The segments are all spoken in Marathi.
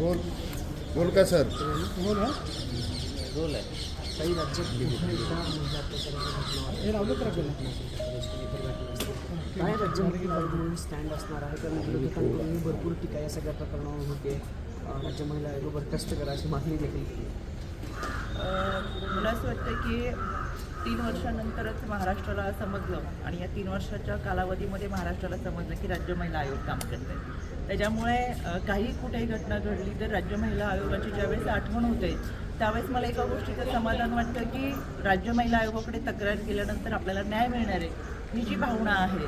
बोल. बोल का सर? रोल आहे. काही हे काय राज्यामध्ये म्हणून स्टँड असणार आहे? कारण विरोधकांकडून भरपूर टीका या सगळ्या प्रकरणावर होते. राज्य महिला आयोग बरखास्त करा अशी मागणी देखील मला असं वाटतं की तीन वर्षानंतरच महाराष्ट्राला समजलं आणि या तीन वर्षाच्या कालावधीमध्ये महाराष्ट्राला समजलं की राज्य महिला आयोग काम करते त्याच्यामुळे काही कुठेही घटना घडली तर राज्य महिला आयोगाची ज्यावेळेस आठवण होते त्यावेळेस मला एका गोष्टीचं समाधान वाटतं की राज्य महिला आयोगाकडे तक्रार केल्यानंतर आपल्याला न्याय मिळणार आहे. ही जी भावना आहे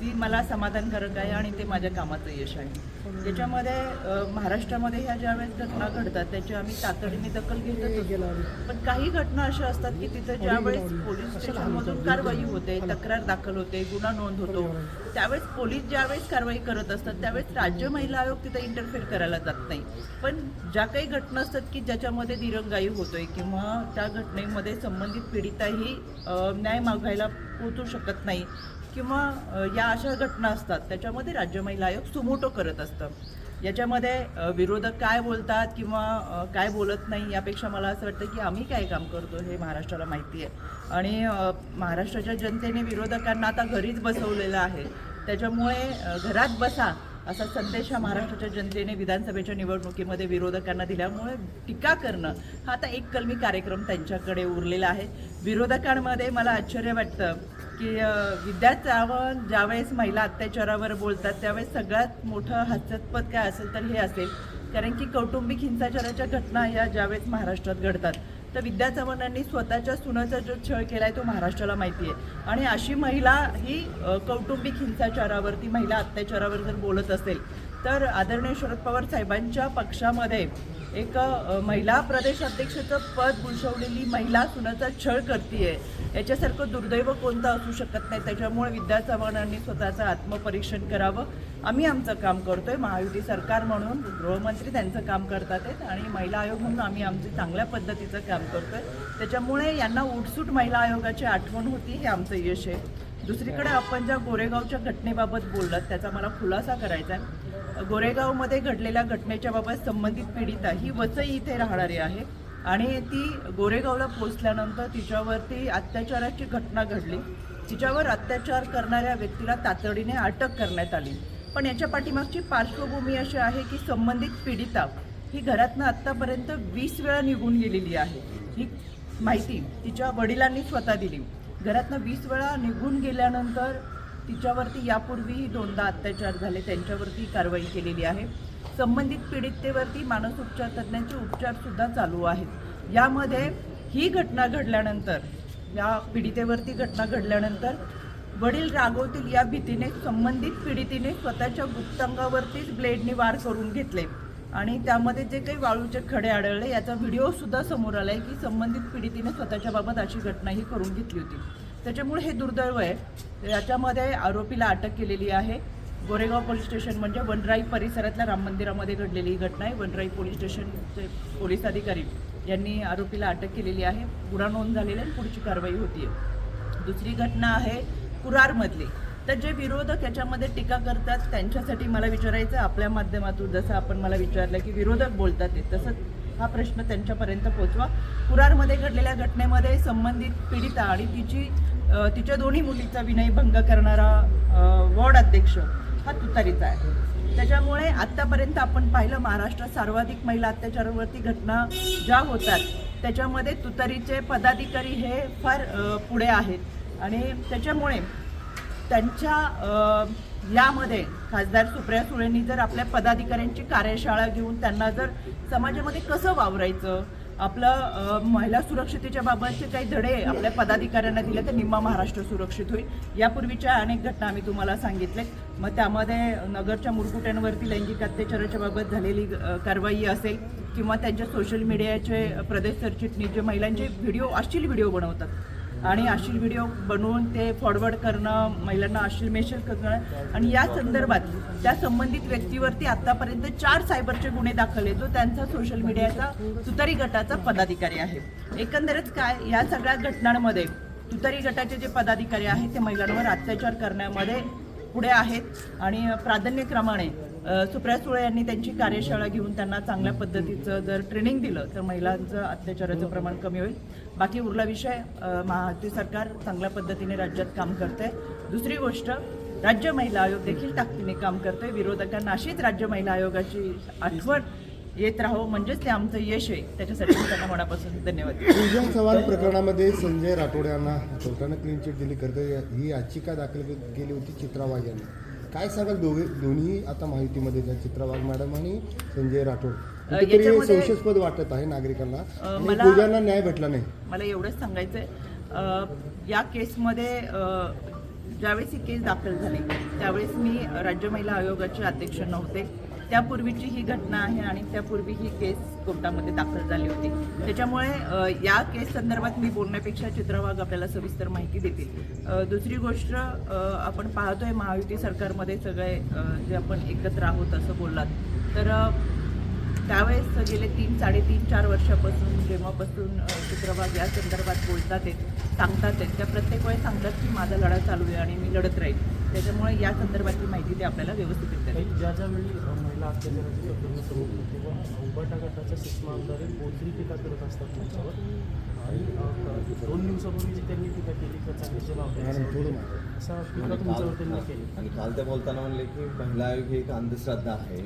ती मला समाधानकारक आहे आणि ते माझ्या कामाचं यश आहे. याच्यामध्ये अ, महाराष्ट्रामध्ये ह्या ज्यावेळेस घटना घडतात त्याची आम्ही तातडीने दखल घेतच पण काही घटना अशा असतात की तिथं ज्यावेळेस पोलीस स्टेशनमधून कारवाई होते तक्रार दाखल होते गुन्हा नोंद होतो त्यावेळेस पोलीस ज्यावेळेस कारवाई करत असतात त्यावेळेस राज्य महिला आयोग तिथं इंटरफेअर करायला जात नाही. पण ज्या काही घटना असतात की ज्याच्यामध्ये दिरंगाई होतोय किंवा त्या घटनेमध्ये संबंधित पीडिताही न्याय मागायला पोचू शकत नाही किंवा या अशा घटना असतात त्याच्यामध्ये राज्य महिला आयोग सुमोटो करत असतं. याच्यामध्ये विरोधक काय बोलतात किंवा काय बोलत नाही यापेक्षा मला असं वाटतं की आम्ही काय काम करतो हे महाराष्ट्राला माहिती आहे. आणि महाराष्ट्राच्या जनतेने विरोधकांना आता घरीच बसवलेलं आहे. त्याच्यामुळे घरात बसा असा संदेश हा महाराष्ट्राच्या जनतेने विधानसभेच्या निवडणुकीमध्ये विरोधकांना दिल्यामुळे टीका करणं हा आता एक कलमी कार्यक्रम त्यांच्याकडे उरलेला आहे. विरोधकांमध्ये मला आश्चर्य वाटतं की विद्यार्थ्यावर ज्यावेळेस महिला अत्याचारावर बोलतात त्यावेळेस सगळ्यात मोठं हास्यास्पद काय असेल तर हे असेल. कारण की कौटुंबिक हिंसाचाराच्या घटना या ज्यावेळेस महाराष्ट्रात घडतात. तर विद्या चव्हाणांनी स्वतःच्या सुनाचा जो छळ आहे तो महाराष्ट्राला माहिती आहे. आणि अशी महिला ही कौटुंबिक हिंसाचारावरती महिला अत्याचारावर जर बोलत असेल तर आदरणीय शरद पवार साहेबांच्या पक्षामध्ये एक महिला प्रदेशाध्यक्षाचं पद भूषवलेली महिला सुनाचा छळ करतीये. याच्यासारखं दुर्दैव कोणतं असू शकत नाही. त्याच्यामुळे विद्या चव्हाणांनी स्वतःचं आत्मपरीक्षण करावं. आम्ही आमचं काम करतो आहे महायुती सरकार म्हणून गृहमंत्री त्यांचं काम करतात आहेत आणि महिला आयोग म्हणून आम्ही आमचं चांगल्या पद्धतीचं काम करतो आहे त्याच्यामुळे यांना उठसूट महिला आयोगाची आठवण होती हे आमचं यश आहे. दुसरीकडे आपण ज्या गोरेगावच्या घटनेबाबत बोललात त्याचा मला खुलासा करायचा आहे. गोरेगावमध्ये घडलेल्या घटनेच्या बाबत संबंधित पीडिता ही वसई इथे राहणारी आहे. आणि ती गोरेगावला पोचल्यानंतर तिच्यावरती अत्याचाराची घटना घडली. तिच्यावर अत्याचार करणाऱ्या व्यक्तीला तातडीने अटक करण्यात आली. पण याच्या पाठीमागची पार्श्वभूमी अशी आहे की संबंधित पीडिता ही घरातनं आत्तापर्यंत वीस वेळा निघून गेलेली आहे. ही माहिती तिच्या वडिलांनी स्वतः दिली. घरातनं वीस वेळा निघून गेल्यानंतर तिच्यावरती यापूर्वीही दोनदा अत्याचार झाले त्यांच्यावरती कारवाई केलेली आहे. संबंधित पीडितेवरती मानसोपचार तज्ज्ञांचे उपचारसुद्धा चालू आहेत. यामध्ये ही घटना घडल्यानंतर या पीडितेवरती घटना घडल्यानंतर वडील रागवतील या भीतीने संबंधित पीडितीने स्वतःच्या गुप्तांगावरतीच ब्लेडने वार करून घेतले. आणि त्यामध्ये जे काही वाळूचे खडे आढळले याचा व्हिडिओ सुद्धा समोर आलाय की संबंधित पीडितीने स्वतःच्या बाबत अशी घटना ही करून घेतली होती. त्याच्यामुळे हे दुर्दैव आहे. याच्यामध्ये आरोपीला अटक केलेली आहे. गोरेगाव पोलीस स्टेशन म्हणजे वनराई परिसरातल्या राम मंदिरामध्ये घडलेली ही घटना आहे. वनराई पोलीस स्टेशनचे पोलीस अधिकारी यांनी आरोपीला अटक केलेली आहे. गुन्हा नोंद झालेला आहे पुढची कारवाई होतीये दुसरी घटना आहे कुरारमधली तर जे विरोधक याच्यामध्ये टीका करतात त्यांच्यासाठी मला विचारायचं आपल्या माध्यमातून जसं आपण मला विचारलं की विरोधक बोलतात ते तसंच हा प्रश्न त्यांच्यापर्यंत पोचवा कुरारमध्ये घडलेल्या घटनेमध्ये संबंधित पीडिता आणि तिची तिच्या दोन्ही मुलीचा विनयभंग करणारा वॉर्ड अध्यक्ष हा तुतारीचा आहे. त्याच्यामुळे आत्तापर्यंत आपण पाहिलं महाराष्ट्रात सर्वाधिक महिला अत्याचारावरती घटना ज्या होतात त्याच्यामध्ये तुतारीचे पदाधिकारी हे फार पुढे आहेत. आणि त्याच्यामुळे त्यांच्या यामध्ये खासदार सुप्रिया सुळेंनी जर आपल्या पदाधिकाऱ्यांची कार्यशाळा घेऊन त्यांना जर समाजामध्ये कसं वावरायचं आपलं महिला सुरक्षितेच्या बाबतचे काही धडे आपल्या पदाधिकाऱ्यांना दिले तर निम्मा महाराष्ट्र सुरक्षित होईल. यापूर्वीच्या अनेक घटना आम्ही तुम्हाला सांगितले मग त्यामध्ये नगरच्या मुरकुट्यांवरती लैंगिक अत्याचाराच्या बाबत झालेली कारवाई असेल किंवा त्यांच्या सोशल मीडियाचे प्रदेश सरचिटणीस जे महिलांचे व्हिडिओ अश्लील व्हिडिओ बनवतात आणि अश्लील व्हिडिओ बनवून ते फॉरवर्ड करणं महिलांना अश्लील मेसेज करणं आणि या संदर्भात त्या संबंधित व्यक्तीवरती आतापर्यंत चार सायबरचे गुन्हे दाखल आहे जो त्यांचा सोशल मीडियाचा तुतारी गटाचा पदाधिकारी आहे. एकंदरच काय या सगळ्या घटनांमध्ये तुतारी गटाचे जे पदाधिकारी आहेत ते महिलांवर अत्याचार करण्यामध्ये पुढे आहेत. आणि प्राधान्यक्रमाने सुप्रिया सुळे यांनी त्यांची कार्यशाळा घेऊन त्यांना चांगल्या पद्धतीचं जर ट्रेनिंग दिलं तर महिलांचं अत्याचाराचं प्रमाण कमी होईल. बाकी उरला विषय महाती सरकार चांगल्या पद्धतीने राज्यात काम करते दुसरी गोष्ट राज्य महिला आयोग देखील ताकदीने काम करतोय. विरोधकांना अशीच राज्य महिला आयोगाची आठवण येत राहो म्हणजेच ते आमचं यश आहे. त्याच्यासाठी त्यांना मनापासून धन्यवाद देते. चव्हाण प्रकरणामध्ये संजय राठोड यांना कोर्टानं क्लीन चिट दिली. करते ही याचिका दाखल केली होती चित्रा वाघ यांनी. काय सांगाल दोघे दोन्ही आता माहितीमध्ये आहेत, चित्रा वाघ मॅडम आणि संजय राठोड? कुठेतरी हे याच्यामध्ये- संशयास्पद वाटत आहे नागरिकांना. आणि मला- पूजांना न्याय भेटला नाही. मला एवढंच सांगायचं आहे या केसमध्ये अ, ज्यावेळेस ही केस दाखल झाली त्यावेळेस मी राज्य महिला आयोगाचे अध्यक्ष नव्हते. त्यापूर्वीची ही घटना आहे आणि त्यापूर्वी ही केस कोर्टामध्ये दाखल झाली होती. त्याच्यामुळे या केस संदर्भात मी बोलण्यापेक्षा चित्रवाघ आपल्याला सविस्तर माहिती देतील. दुसरी गोष्ट आपण पाहतोय महायुती सरकारमध्ये सगळे जे आपण एकत्र आहोत असं बोललात. तर त्यावेळेस गेले तीन साडेतीन चार वर्षापासून जेव्हापासून अ, चित्रभाग या संदर्भात बोलतात आहेत सांगतात आहेत त्या प्रत्येक वेळेस सांगतात की माझा लढा चालू आहे आणि मी लढत राहील. त्याच्यामुळे या संदर्भातली माहिती ते आपल्याला व्यवस्थित देतात. ज्या ज्यावेळी महिला अत्याचाराची प्रकरणं सुरू होती तेव्हा उबाटा गटाच्या सुषमा आमदार बोलत्री टीका करत असतात त्यांच्यावर. आणि दोन दिवसापूर्वी जी त्यांनी टीका केली मागे. असा टीका काल तुमच्यावर त्यांनी केली आणि काल ते बोलताना म्हणले की महिला आयोग ही एक अंधश्रद्धा आहे.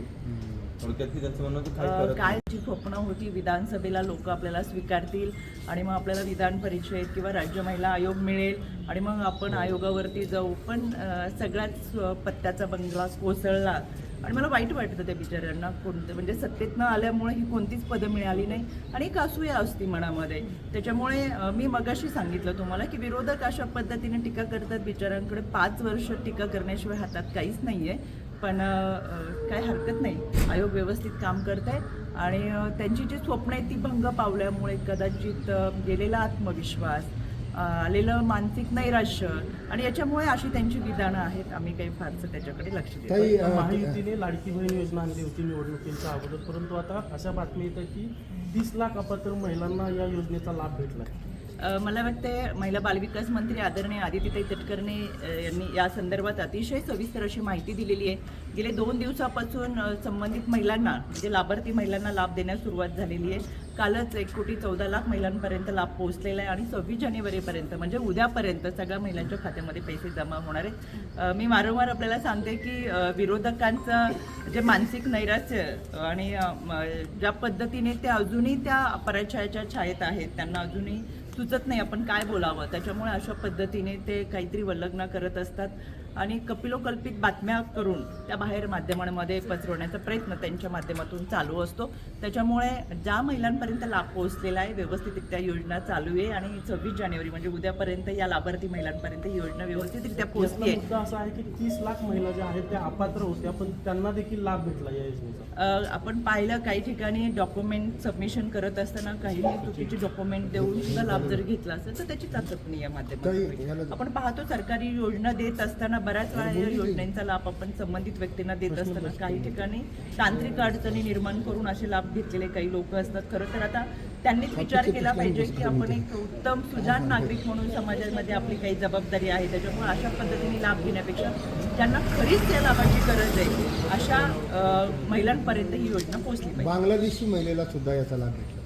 थोडक्यात त्यांचं म्हणणं काय नाही. जी स्वप्न होती विधानसभेला लोक आपल्याला स्वीकारतील आणि मग आपल्याला विधान परिषद किंवा राज्य महिला आयोग मिळेल आणि मग आपण आयोगावरती जाऊ. पण सगळ्याच पत्त्याचा बंगला कोसळला. आणि मला वाईट वाटतं त्या बिचाऱ्यांना कोणतं. म्हणजे सत्तेत न आल्यामुळे ही कोणतीच पदं मिळाली नाही. आणि एक असूया असती मनामध्ये. त्याच्यामुळे मी मगाशी सांगितलं तुम्हाला की विरोधक अशा पद्धतीने टीका करतात. बिचाऱ्यांकडे पाच वर्ष टीका करण्याशिवाय हातात काहीच नाही आहे पण काय हरकत नाही. आयोग व्यवस्थित काम करत आहे आणि त्यांची जी स्वप्न आहेत ती भंग पावल्यामुळे कदाचित गेलेला आत्मविश्वास आलेलं मानसिक नैराश्य आणि याच्यामुळे अशी त्यांची विधानं आहेत. आम्ही काही फारसं त्याच्याकडे लक्ष देत महायुतीने लाडकी बहीण योजना आणली होती निवडणुकीच्या अगोदर. परंतु आता अशा बातमी येतात की तीस लाख अपात्र महिलांना या योजनेचा लाभ भेटला मला वाटते महिला बालविकास मंत्री आदरणीय आदित्यताई तटकर्णे यांनी या संदर्भात अतिशय सविस्तर अशी माहिती दिलेली आहे. गेले दोन दिवसापासून संबंधित महिलांना म्हणजे लाभार्थी महिलांना लाभ देण्यास सुरुवात झालेली आहे. कालच एक कोटी चौदा लाख महिलांपर्यंत लाभ पोहोचलेला आहे आणि सव्वीस जानेवारीपर्यंत म्हणजे उद्यापर्यंत सगळ्या महिलांच्या खात्यामध्ये पैसे जमा होणार आहेत. मी वारंवार आपल्याला सांगते की विरोधकांचं जे मानसिक नैराश्य आणि ज्या पद्धतीने ते अजूनही त्या अपराजयाच्या छायेत आहेत त्यांना अजूनही सुचत नाही आपण काय बोलावं. त्याच्यामुळे अशा पद्धतीने ते काहीतरी वल्लग्न करत असतात. आणि कपिलोकल्पित बातम्या करून त्या बाहेर माध्यमांमध्ये पसरवण्याचा प्रयत्न त्यांच्या माध्यमातून चालू असतो. त्याच्यामुळे ज्या महिलांपर्यंत लाभ पोहोचलेला आहे व्यवस्थितरित्या योजना चालू आहे आणि सव्वीस जानेवारी म्हणजे उद्यापर्यंत या लाभार्थी महिलांपर्यंत ही योजना व्यवस्थितरित्या पोहोचली आहे. मुद्दा असा आहे की तीस लाख महिला ज्या आहेत त्या अपात्र होत्या पण त्यांना देखील लाभ भेटला या योजनेचा. आपण पाहिलं काही ठिकाणी डॉक्युमेंट सबमिशन करत असताना काही चुकीचे डॉक्युमेंट देऊन सुद्धा लाभ जर घेतला असेल तर त्याची चाचपणी या माध्यमातून आपण पाहतो सरकारी योजना देत असताना बऱ्याच वेळा या योजनेचा लाभ आपण संबंधित व्यक्तींना देत असताना काही ठिकाणी तांत्रिक अडचणी निर्माण करून असे लाभ घेतलेले काही लोक असतात. खरं तर आता त्यांनीच विचार केला पाहिजे की आपण एक उत्तम सुजाण नागरिक म्हणून समाजामध्ये आपली काही जबाबदारी आहे. त्याच्यामुळे अशा पद्धतीने लाभ घेण्यापेक्षा ज्यांना खरीच या लाभाची गरज आहे अशा महिलांपर्यंत ही योजना पोहोचली बांगलादेशी महिलेला सुद्धा याचा लाभ भेटला.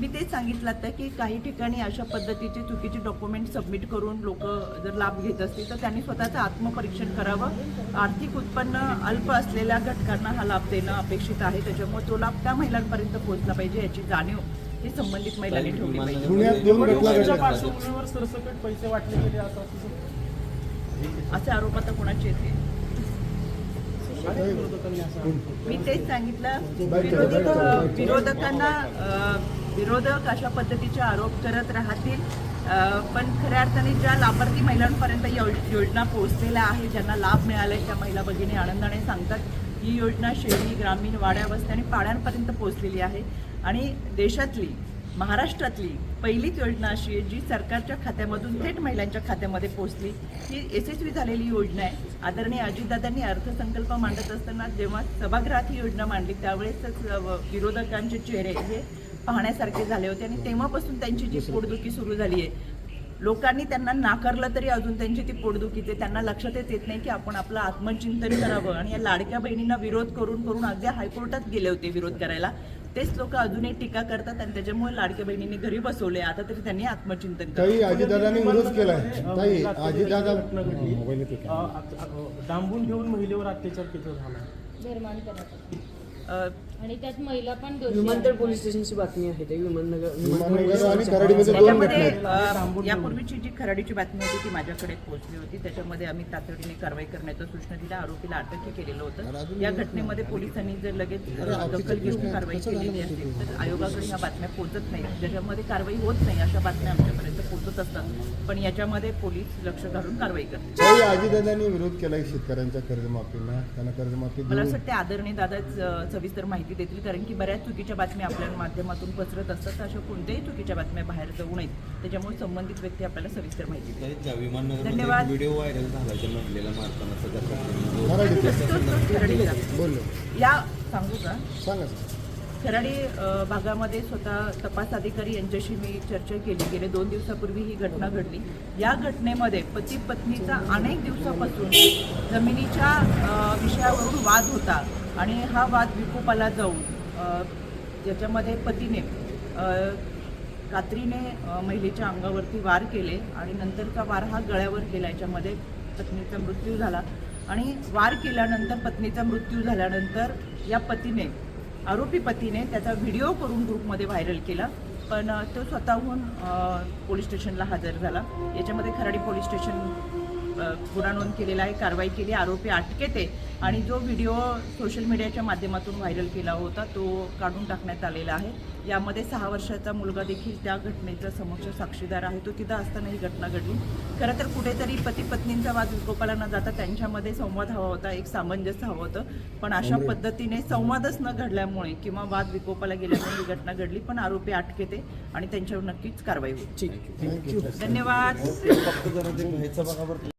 मी तेच सांगितलं आता की काही ठिकाणी अशा पद्धतीचे चुकीचे डॉक्युमेंट सबमिट करून लोक जर लाभ घेत असतील तर त्यांनी स्वतःचं आत्मपरीक्षण करावं. आर्थिक उत्पन्न अल्प असलेल्या घटकांना हा लाभ देणं अपेक्षित आहे. त्याच्यामुळे तो लाभ त्या महिलांपर्यंत पोहोचला पाहिजे याची जाणीव ही संबंधित महिलांनी ठेवली पाहिजे. असं आरोप आता कोणाचे येते. मी तेच सांगितलं. विरोधक विरोधकांना विरोधक अशा पद्धतीचे आरोप करत राहतील. पण खऱ्या अर्थाने ज्या लाभार्थी महिलांपर्यंत यो- योजना पोहोचलेल्या आहे ज्यांना लाभ मिळाला आहे त्या महिला भगिनी आनंदाने सांगतात ही योजना शहरी ग्रामीण वाड्यावस्ती आणि पाड्यांपर्यंत पोहोचलेली आहे. आणि देशातली महाराष्ट्रातली पहिलीच योजना अशी आहे जी सरकारच्या खात्यामधून थेट महिलांच्या खात्यामध्ये पोहोचली. ही यशस्वी झालेली योजना आहे. आदरणीय अजितदादांनी अर्थसंकल्प मांडत असताना जेव्हा सभागृहात ही योजना मांडली त्यावेळेसच विरोधकांचे चेहरे हे पाहण्यासारखे झाले होते आणि तेव्हापासून त्यांची जी पोटदुखी सुरू झाली आहे लोकांनी त्यांना नाकारलं तरी अजून त्यांची ती पोटदुखीचे त्यांना लक्षातच येत नाही की आपण आपलं आत्मचिंतन करावं. आणि या लाडक्या बहिणींना विरोध करून करून अगदी हायकोर्टात गेले होते विरोध करायला. तेच लोक अजूनही टीका करतात आणि त्याच्यामुळे लाडक्या बहिणींनी घरी बसवले आता तरी त्यांनी आत्मचिंतन करावं. ताई अजितदादांनी विरोध केलाय. ताई अजितदादा घटना घडली. मोबाईल येते अ, का? आ- आ- डांबून ठेवून महिलेवर अत्याचार केला झाला? आणि त्यात महिला पण दोषी विमानतळ आहेत. पोलीस स्टेशनची बातमी आहे ते विमाननगर विमाननगर आणि खराडीमध्ये दोन घटना त्याच्यामध्ये आहेत अ, यापूर्वीची जी खराडीची बातमी होती ती माझ्याकडे पोहोचली होती. त्याच्यामध्ये आम्ही तातडीने कारवाई करण्याच्या सूचना दिल्या आरोपीला अटकही केलेलं होतं. या घटनेमध्ये पोलिसांनी जर लगेच अ, दखल घेऊन कारवाई केलेली असेल तर आयोगाकडे ह्या बातम्या पोहोचत नाहीत. ज्याच्यामध्ये कारवाई होत नाही अशा बातम्या आमच्यापर्यंत पोहोचत असतात. पण याच्यामध्ये पोलीस लक्ष घालून कारवाई करतात. ताई अजितदादांनी विरोध केलाय शेतकऱ्यांच्या कर्जमाफीला त्यांना कर्जमाफी मला देऊ असं वाटतं आदरणीय दादाच अ, सविस्तर माहिती देतील कारण की बऱ्याच चुकीच्या बातम्या आपल्या माध्यमातून पसरत असतात तर अशा कोणत्याही चुकीच्या बातम्या बाहेर जाऊ नयेत. त्याच्यामुळे संबंधित व्यक्ती आपल्याला सविस्तर माहिती धन्यवाद. व्हिडिओ व्हायरल झाला या सांगू का? सांगा. खराडी भागामध्ये स्वतः तपास अधिकारी यांच्याशी मी चर्चा केली. गेले दोन दिवसापूर्वी ही घटना घडली. या घटनेमध्ये पती पत्नीचा अनेक दिवसापासून जमिनीच्या अ, विषयावरून वाद होता. आणि हा वाद विकोपाला जाऊन ज्याच्यामध्ये पतीने कात्रीने महिलेच्या अंगावरती वार केले आणि नंतरचा वार हा गळ्यावर केला याच्यामध्ये पत्नीचा मृत्यू झाला. आणि वार केल्यानंतर पत्नीचा मृत्यू झाल्यानंतर या पतीने आरोपी पतीने त्याचा व्हिडिओ करून ग्रुपमध्ये व्हायरल केला. पण तो स्वतःहून पोलीस स्टेशनला हजर झाला. याच्यामध्ये खराडी पोलीस स्टेशन गुन्हा नोंद केलेला आहे कारवाई केली आरोपी अटकेत आहे आणि जो व्हिडिओ सोशल मीडियाच्या माध्यमातून व्हायरल केला होता तो काढून टाकण्यात आलेला आहे. यामध्ये सहा वर्षाचा मुलगा देखील त्या घटनेचा समक्ष साक्षीदार आहे. तो तिथं असताना ही घटना घडली. खरं तर कुठेतरी पती पत्नींचा वाद विकोपाला न जाता त्यांच्यामध्ये संवाद हवा होता एक सामंजस्य हवं होतं. पण अशा पद्धतीने संवादच न घडल्यामुळे किंवा वाद विकोपाला गेल्यामुळे ही घटना घडली पण आरोपी अटकेत आणि त्यांच्यावर नक्कीच कारवाई होईल. थँक्यू धन्यवाद.